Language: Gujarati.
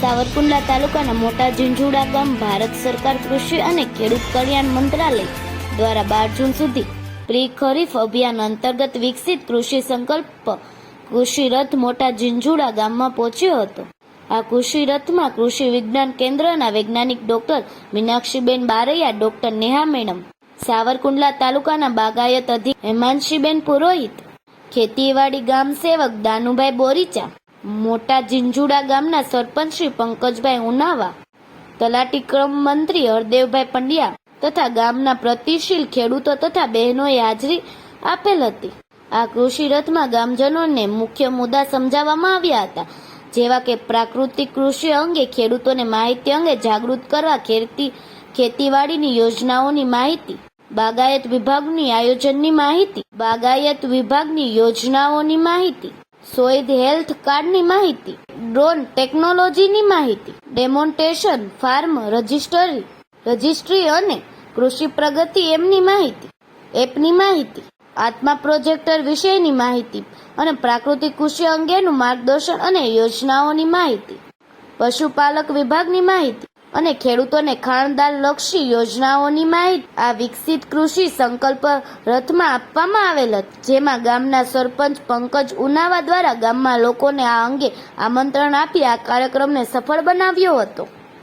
સાવરકુંડલા તાલુકાના મોટા ઝીંઝુડા ગામ ભારત સરકાર કૃષિ અને ખેડૂત કલ્યાણ મંત્રાલય દ્વારા બાર જૂન સુધી પ્રી ખરીફ અભિયાન અંતર્ગત વિકસિત કૃષિ સંકલ્પ કૃષિ રથ મોટા ઝીંઝુડા ગામમાં પહોંચ્યો હતો. આ કૃષિ રથમાં કૃષિ વિજ્ઞાન કેન્દ્રના વૈજ્ઞાનિક doctor Meenakshiben Baraiya, doctor Neha madam, Savarkundla તાલુકાના બાગાયત અધિક હેમાંશીબેન પુરોહિત, ખેતીવાડી ગામ સેવક દાનુભાઈ બોરીચા મોટા ઝીંઝુડા ગામના સરપંચ શ્રી પંકજભાઈ ઉનાવા, તલાટી ક્રમ મંત્રી હરદેવભાઈ પંડ્યા તથા ગામના પ્રતિશીલ ખેડૂતો તથા બહેનોએ હાજરી આપેલ હતી. આ કૃષિ રથમાં ગામજનોને મુખ્ય મુદ્દા સમજાવવામાં આવ્યા હતા, જેવા કે પ્રાકૃતિક કૃષિ અંગે ખેડૂતોને માહિતી અંગે જાગૃત કરવા ખેતી, ખેતીવાડીની યોજનાઓની માહિતી, બાગાયત વિભાગની આયોજનની માહિતી, બાગાયત વિભાગની યોજનાઓની માહિતી સોઇલ હેલ્થ કાર્ડની માહિતી, ડ્રોન ટેકનોલોજીની માહિતી, ડેમોન્ટેશન, ફાર્મ, રજિસ્ટરી, રજિસ્ટ્રી અને કૃષિ પ્રગતિ એમની માહિતી, એપની માહિતી, આત્મા પ્રોજેક્ટર વિશેની માહિતી અને પ્રાકૃતિક કૃષિ અંગેનું માર્ગદર્શન અને યોજનાઓની માહિતી, પશુપાલક વિભાગની માહિતી અને ખેડૂતોને ખાણદાર લક્ષી યોજનાઓની માહિતી આ વિકસિત કૃષિ સંકલ્પ રથમાં આપવામાં આવેલ જેમાં ગામના સરપંચ પંકજ ઉનાવા દ્વારા ગામમાં લોકોને આ અંગે આમંત્રણ આપી આ કાર્યક્રમને સફળ બનાવ્યો હતો.